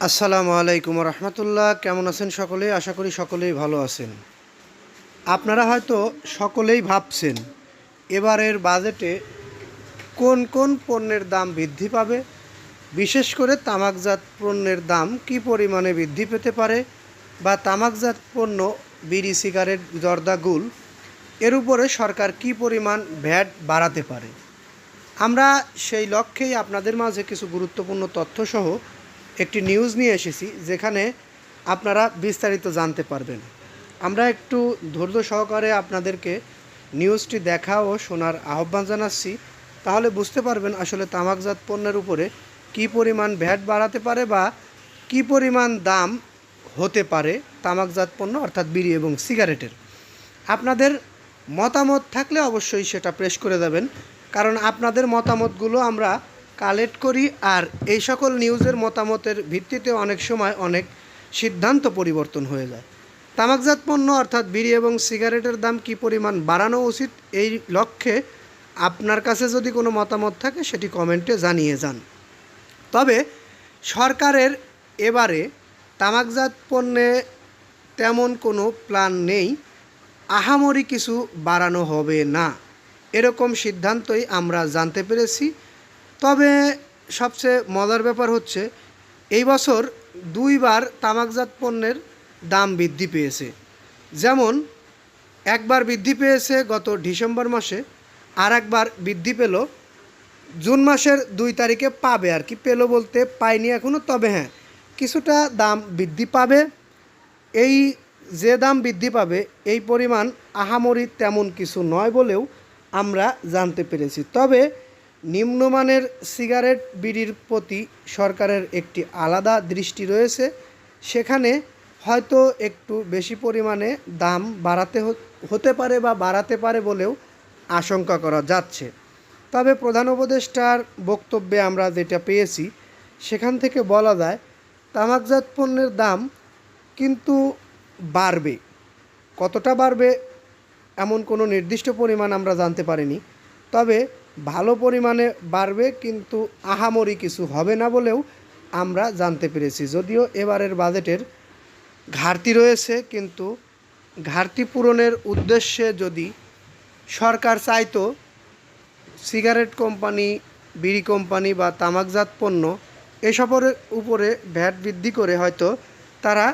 আসসালামু আলাইকুম রহমতুল্লাহ। কেমন আছেন সকলেই আশা করি সকলেই ভালো আছেন। আপনারা হয়তো সকলেই ভাবছেন, এবারের বাজেটে কোন কোন পণ্যের দাম বৃদ্ধি পাবে? বিশেষ করে তামাকজাত পণ্যের দাম কি পরিমাণে বৃদ্ধি পেতে পারে? বা তামাকজাত পণ্য, বিড়ি, সিগারেট জর্দাগুল এর উপরে সরকার কি পরিমাণ ভ্যাট বাড়াতে পারে? আমরা সেই লক্ষ্যেই আপনাদের মাঝে কিছু গুরুত্বপূর্ণ তথ্যসহ একটি নিউজ নিয়ে এসেছি, যেখানে আপনারা বিস্তারিত জানতে পারবেন। আমরা একটু ধৈর্য সহকারে আপনাদেরকে নিউজটি দেখা ও শোনার আহ্বান জানাচ্ছি। তাহলে বুঝতে পারবেন আসলে তামাকজাত পণ্যের উপরে কি পরিমাণ ভ্যাট বাড়াতে পারে বা কি পরিমাণ দাম হতে পারে তামাকজাত পণ্য, অর্থাৎ বিড়ি এবং সিগারেটের। আপনাদের মতামত থাকলে অবশ্যই সেটা প্রেস করে দেবেন। কারণ আপনাদের মতামতগুলো আমরা কালেক্ট করি আর এই সকল নিউজের মতামতের ভিত্তিতে অনেক সময় অনেক সিদ্ধান্ত পরিবর্তন হয়ে যায়। তামাকজাত পণ্য অর্থাৎ বিড়ি এবং সিগারেটের দাম কি পরিমাণ বাড়ানো উচিত এই লক্ষ্যে আপনার কাছে যদি কোনো মতামত থাকে সেটি কমেন্টে জানিয়ে যান। তবে সরকারের এবারে তামাকজাত পণ্যে তেমন কোনো প্ল্যান নেই, আহামরি কিছু বাড়ানো হবে না। এরকম সিদ্ধান্তই আমরা জানতে পেরেছি। তবে সবচেয়ে মজার ব্যাপার হচ্ছে, এই বছর দুইবার তামাকজাত পণ্যের দাম বৃদ্ধি পেয়েছে। যেমন, একবার বৃদ্ধি পেয়েছে গত ডিসেম্বর মাসে আর একবার বৃদ্ধি পেল জুন মাসের দুই তারিখে পাবে আর কি। পেল বলতে পাইনি এখনও তবে হ্যাঁ কিছুটা দাম বৃদ্ধি পাবে। এই যে দাম বৃদ্ধি পাবে, এই পরিমাণ আহামরি তেমন কিছু নয় বলেও আমরা জানতে পেরেছি। তবে নিম্নমানের সিগারেট বিড়ির প্রতি সরকারের একটি আলাদা দৃষ্টি রয়েছে। সেখানে হয়তো একটু বেশি পরিমাণে দাম বাড়াতে হতে পারে বা বাড়াতে পারে বলেও আশঙ্কা করা যাচ্ছে। তবে প্রধান উপদেষ্টার বক্তব্যে আমরা যেটা পেয়েছি, সেখান থেকে বলা যায়, তামাকজাত পণ্যের দাম কিন্তু বাড়বে। কতটা বাড়বে এমন কোনো নির্দিষ্ট পরিমাণ আমরা জানতে পারিনি। তবে ভালো পরিমাণে বাড়বে, কিন্তু আহামরি কিছু হবে না বলেও আমরা জানতে পেরেছি। যদিও এবারের বাজেটের ঘাটতি রয়েছে, কিন্তু ঘাটতি পূরণের উদ্দেশ্যে যদি সরকার চাইতো, সিগারেট কোম্পানি, বিড়ি কোম্পানি বা তামাকজাত পণ্য এসবের উপরে ভ্যাট বৃদ্ধি করে হয়তো তারা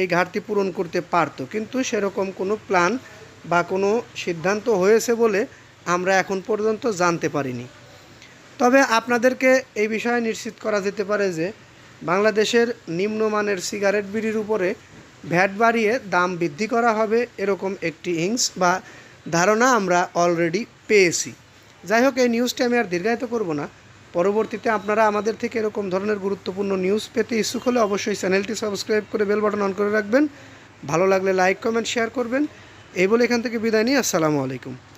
এই ঘাটতি পূরণ করতে পারতো। কিন্তু সেরকম কোনো প্ল্যান বা কোনো সিদ্ধান্ত হয়েছে বলে আমরা এখন পর্যন্ত জানতে পারিনি। তবে আপনাদেরকে এই বিষয়ে নিশ্চিত করা যেতে পারে যে, বাংলাদেশের নিম্নমানের সিগারেট বিড়ির উপরে ভ্যাট বাড়িয়ে দাম বৃদ্ধি করা হবে এরকম একটি ইংস বা ধারণা আমরা অলরেডি পেয়েছি। যাই হোক, এই নিউজটি আমি আর দীর্ঘায়িত করব না। পরবর্তীতে আপনারা আমাদের থেকে এরকম ধরনের গুরুত্বপূর্ণ নিউজ পেতে ইচ্ছুক হলে অবশ্যই চ্যানেলটি সাবস্ক্রাইব করে বেল বাটন অন করে রাখবেন। ভালো লাগলে লাইক, কমেন্ট, শেয়ার করবেন। এই বলে এখান থেকে বিদায় নিই। আসসালামু আলাইকুম।